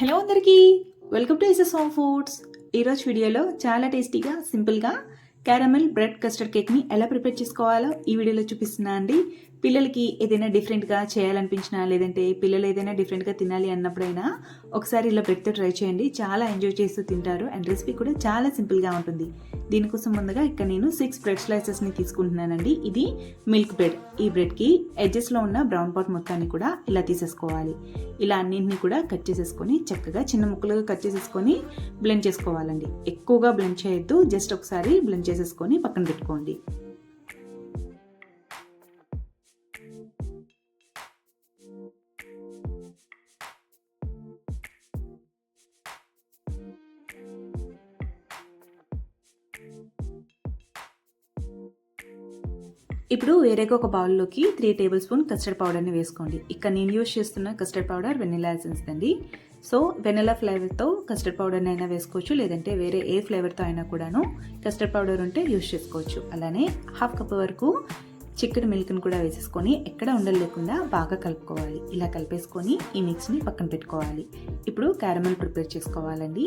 Hello అందరికీ. Welcome to SS home foods ఈరోజు వీడియోలో చాలా టేస్టీగా సింపుల్గా క్యారమెల్ బ్రెడ్ కస్టర్డ్ కేక్ని ఎలా ప్రిపేర్ చేసుకోవాలో ఈ వీడియోలో చూపిస్తున్నా అండి పిల్లలకి ఏదైనా డిఫరెంట్గా చేయాలనిపించినా లేదంటే పిల్లలు ఏదైనా డిఫరెంట్గా తినాలి అన్నప్పుడైనా ఒకసారి ఇలా బ్రెడ్తో ట్రై చేయండి. చాలా ఎంజాయ్ చేస్తూ తింటారు అండ్ రెసిపీ కూడా చాలా సింపుల్గా ఉంటుంది. దీనికోసం ముందుగా ఇక్కడ నేను సిక్స్ బ్రెడ్ స్లైసెస్ని తీసుకుంటున్నానండి. ఇది మిల్క్ బ్రెడ్. ఈ బ్రెడ్కి ఎడ్జెస్లో ఉన్న బ్రౌన్ పాట్ మొత్తాన్ని కూడా ఇలా తీసేసుకోవాలి. ఇలా అన్నింటినీ కూడా కట్ చేసేసుకొని చక్కగా చిన్న ముక్కలుగా కట్ చేసేసుకొని బ్లెండ్ చేసుకోవాలండి. ఎక్కువగా బ్లెండ్ చేయొద్దు. జస్ట్ ఒకసారి బ్లెండ్ చేసేసుకొని పక్కన పెట్టుకోండి. ఇప్పుడు వేరేగా ఒక బౌల్లోకి త్రీ టేబుల్ స్పూన్ కస్టర్డ్ పౌడర్ని వేసుకోండి. ఇక్కడ నేను యూస్ చేస్తున్న కస్టర్డ్ పౌడర్ వెనిలా ఎసెన్స్ అండి. సో వెనిలా ఫ్లేవర్తో కస్టర్డ్ పౌడర్ని అయినా వేసుకోవచ్చు లేదంటే వేరే ఏ ఫ్లేవర్తో అయినా కూడాను కస్టర్డ్ పౌడర్ ఉంటే యూజ్ చేసుకోవచ్చు. అలానే హాఫ్ కప్ వరకు చిక్కటి మిల్క్ని కూడా వేసేసుకొని ఎక్కడ ఉండలు లేకుండా బాగా కలుపుకోవాలి. ఇలా కలిపేసుకొని ఈ మిక్స్ని పక్కన పెట్టుకోవాలి. ఇప్పుడు క్యారమల్ ప్రిపేర్ చేసుకోవాలండి.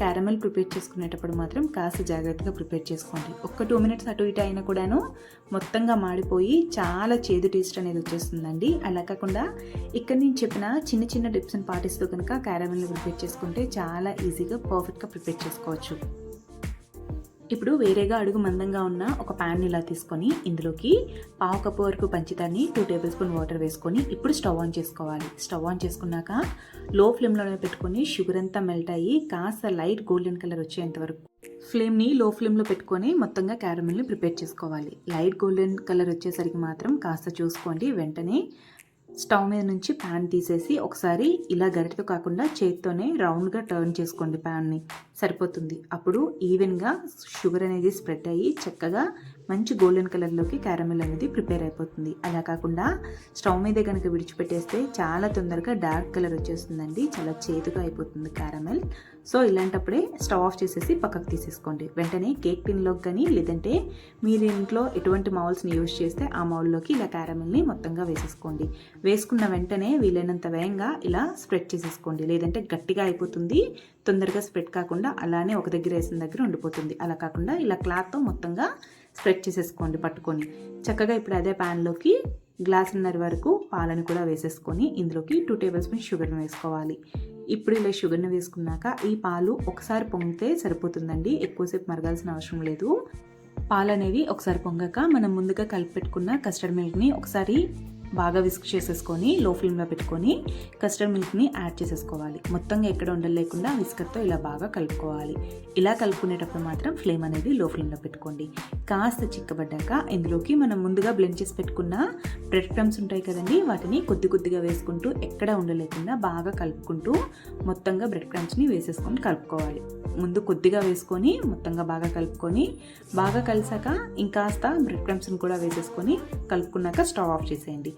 క్యారమల్ ప్రిపేర్ చేసుకునేటప్పుడు మాత్రం కాస్త జాగ్రత్తగా ప్రిపేర్ చేసుకోండి. ఒక్క టూ మినిట్స్ అటు ఇటు అయినా కూడాను మొత్తంగా మాడిపోయి చాలా చేదు టేస్ట్ అనేది వచ్చేస్తుందండి. అలా కాకుండా ఇక్కడ నేను చెప్పిన చిన్న చిన్న టిప్స్ని పాటిస్తూ కనుక క్యారమల్ని ప్రిపేర్ చేసుకుంటే చాలా ఈజీగా పర్ఫెక్ట్గా ప్రిపేర్ చేసుకోవచ్చు. ఇప్పుడు వేరేగా అడుగు మందంగా ఉన్న ఒక ప్యాన్ ఇలా తీసుకొని ఇందులోకి పావు కప్పు వరకు పంచదాన్ని టూ టేబుల్ స్పూన్ వాటర్ వేసుకొని ఇప్పుడు స్టవ్ ఆన్ చేసుకోవాలి. స్టవ్ ఆన్ చేసుకున్నాక లో ఫ్లేమ్లోనే పెట్టుకొని షుగర్ అంతా మెల్ట్ అయ్యి కాస్త లైట్ గోల్డెన్ కలర్ వచ్చేంత వరకు ఫ్లేమ్ని లో ఫ్లేమ్లో పెట్టుకొని మొత్తంగా క్యారమిల్ని ప్రిపేర్ చేసుకోవాలి. లైట్ గోల్డెన్ కలర్ వచ్చేసరికి మాత్రం కాస్త చూసుకోండి. వెంటనే స్టవ్ మీద నుంచి ప్యాన్ తీసేసి ఒకసారి ఇలా గరిటతో కాకుండా చేత్తోనే రౌండ్గా టర్న్ చేసుకోండి ప్యాన్ని. సరిపోతుంది. అప్పుడు ఈవెన్గా షుగర్ అనేది స్ప్రెడ్ అయ్యి చక్కగా మంచి గోల్డెన్ కలర్లోకి క్యారమెల్ అనేది ప్రిపేర్ అయిపోతుంది. అలా కాకుండా స్టవ్ మీద కనుక విడిచిపెట్టేస్తే చాలా తొందరగా డార్క్ కలర్ వచ్చేస్తుందండి. చాలా చేదుగా అయిపోతుంది క్యారమెల్. సో ఇలాంటప్పుడే స్టవ్ ఆఫ్ చేసేసి పక్కకు తీసేసుకోండి. వెంటనే కేక్ టిన్లోకి కానీ లేదంటే మీరు ఇంట్లో ఎటువంటి మౌల్స్ని యూజ్ చేస్తే ఆ మౌల్లోకి ఇలా క్యారమెల్ని మొత్తంగా వేసేసుకోండి. వేసుకున్న వెంటనే వీలైనంత వేగంగా ఇలా స్ప్రెడ్ చేసేసుకోండి. లేదంటే గట్టిగా అయిపోతుంది. తొందరగా స్ప్రెడ్ కాకుండా అలానే ఒక దగ్గర వేసిన దగ్గర ఉండిపోతుంది. అలా కాకుండా ఇలా క్లాత్తో మొత్తంగా స్ప్రెడ్ చేసేసుకోండి పట్టుకొని చక్కగా ఇప్పుడు అదే ప్యాన్లోకి గ్లాసున్నర వరకు పాలను కూడా వేసేసుకొని ఇందులోకి టూ టేబుల్ స్పూన్ షుగర్ని వేసుకోవాలి. ఇప్పుడు ఇలా షుగర్ని వేసుకున్నాక ఈ పాలు ఒకసారి పొంగితే సరిపోతుందండి. ఎక్కువసేపు మరగాల్సిన అవసరం లేదు. పాలు అనేవి ఒకసారి పొంగాక మనం ముందుగా కలిపి పెట్టుకున్న కస్టర్డ్ మిల్క్ని ఒకసారి బాగా విస్క్ చేసేసుకొని లో ఫ్లేమ్లో పెట్టుకొని కస్టర్డ్ మిల్క్ని యాడ్ చేసేసుకోవాలి. మొత్తంగా ఎక్కడ ఉండలేకుండా విస్కర్తో ఇలా బాగా కలుపుకోవాలి. ఇలా కలుపుకునేటప్పుడు మాత్రం ఫ్లేమ్ అనేది లో ఫ్లేమ్లో పెట్టుకోండి. కాస్త చిక్కబడ్డాక ఇందులోకి మనం ముందుగా బ్లెండ్ చేసి పెట్టుకున్న బ్రెడ్ క్రమ్స్ ఉంటాయి కదండి వాటిని కొద్ది కొద్దిగా వేసుకుంటూ ఎక్కడ ఉండలేకుండా బాగా కలుపుకుంటూ మొత్తంగా బ్రెడ్ క్రమ్స్ని వేసేసుకొని కలుపుకోవాలి. ముందు కొద్దిగా వేసుకొని మొత్తంగా బాగా కలుపుకొని బాగా కలిసాక ఇంకాస్త బ్రెడ్ క్రమ్స్ని కూడా వేసేసుకొని కలుపుకున్నాక స్టవ్ ఆఫ్ చేసేయండి.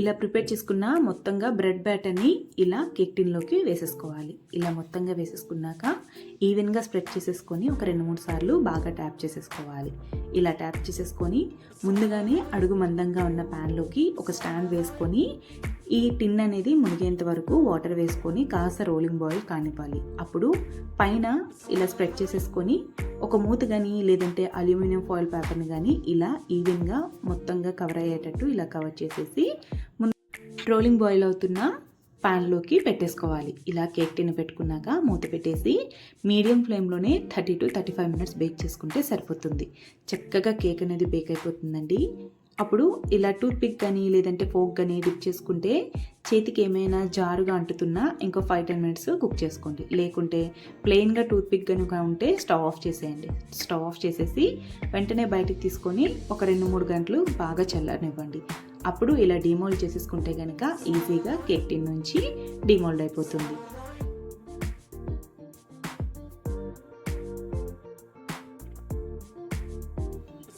ఇలా ప్రిపేర్ చేసుకున్న మొత్తంగా బ్రెడ్ బ్యాటర్ని ఇలా కేక్ టిన్లోకి వేసేసుకోవాలి. ఇలా మొత్తంగా వేసేసుకున్నాక ఈవెన్గా స్ప్రెడ్ చేసేసుకొని ఒక రెండు మూడు సార్లు బాగా ట్యాప్ చేసేసుకోవాలి. ఇలా ట్యాప్ చేసేసుకొని ముందుగానే అడుగు మందంగా ఉన్న ప్యాన్లోకి ఒక స్టాండ్ వేసుకొని ఈ టిన్ అనేది మునిగేంత వరకు వాటర్ వేసుకొని కాస్త రోలింగ్ బాయిల్ కానివ్వాలి. అప్పుడు పైన ఇలా స్ప్రెడ్ చేసేసుకొని ఒక మూత కానీ లేదంటే అల్యూమినియం ఫాయిల్ పేపర్ని కానీ ఇలా ఈవెన్గా మొత్తంగా కవర్ అయ్యేటట్టు ఇలా కవర్ చేసేసి రోలింగ్ బాయిల్ అవుతున్న ప్యాన్లోకి పెట్టేసుకోవాలి. ఇలా కేక్ టిన్ పెట్టుకున్నాక మూత పెట్టేసి మీడియం ఫ్లేమ్లోనే thirty to thirty five minutes bake చేసుకుంటే సరిపోతుంది. చక్కగా కేక్ అనేది బేక్ అయిపోతుందండి. అప్పుడు ఇలా టూత్ పిక్ కానీ లేదంటే ఫోక్ కానీ డిప్ చేసుకుంటే చేతికి ఏమైనా జారుగా అంటుతున్నా ఇంకో ఫైవ్ టెన్ మినిట్స్ కుక్ చేసుకోండి. లేకుంటే ప్లెయిన్గా టూత్ పిక్ కనుక ఉంటే స్టవ్ ఆఫ్ చేసేయండి. స్టవ్ ఆఫ్ చేసేసి వెంటనే బయటికి తీసుకొని ఒక రెండు మూడు గంటలు బాగా చల్లనివ్వండి అప్పుడు ఇలా డిమోల్డ్ చేసేసుకుంటే కనుక ఈజీగా కేక్ టిన్ నుంచి డిమోల్డ్ అయిపోతుంది.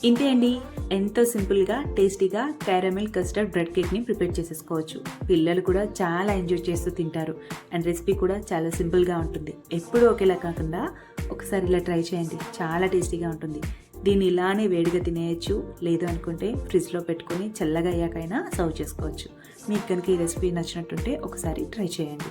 ఇంతే అండి. ఎంతో సింపుల్గా టేస్టీగా క్యారమెల్ కస్టర్డ్ బ్రెడ్ కేక్ని ప్రిపేర్ చేసేసుకోవచ్చు. పిల్లలు కూడా చాలా ఎంజాయ్ చేస్తూ తింటారు. అండ్ రెసిపీ కూడా చాలా సింపుల్గా ఉంటుంది. ఎప్పుడూ ఒకేలా కాకుండా ఒకసారి ఇలా ట్రై చేయండి. చాలా టేస్టీగా ఉంటుంది. దీన్ని ఇలానే వేడిగా తినేయచ్చు. లేదు అనుకుంటే ఫ్రిడ్జ్లో పెట్టుకొని చల్లగా అయ్యాకైనా సర్వ్ చేసుకోవచ్చు. మీకు కనుక ఈ రెసిపీ నచ్చినట్టుంటే ఒకసారి ట్రై చేయండి.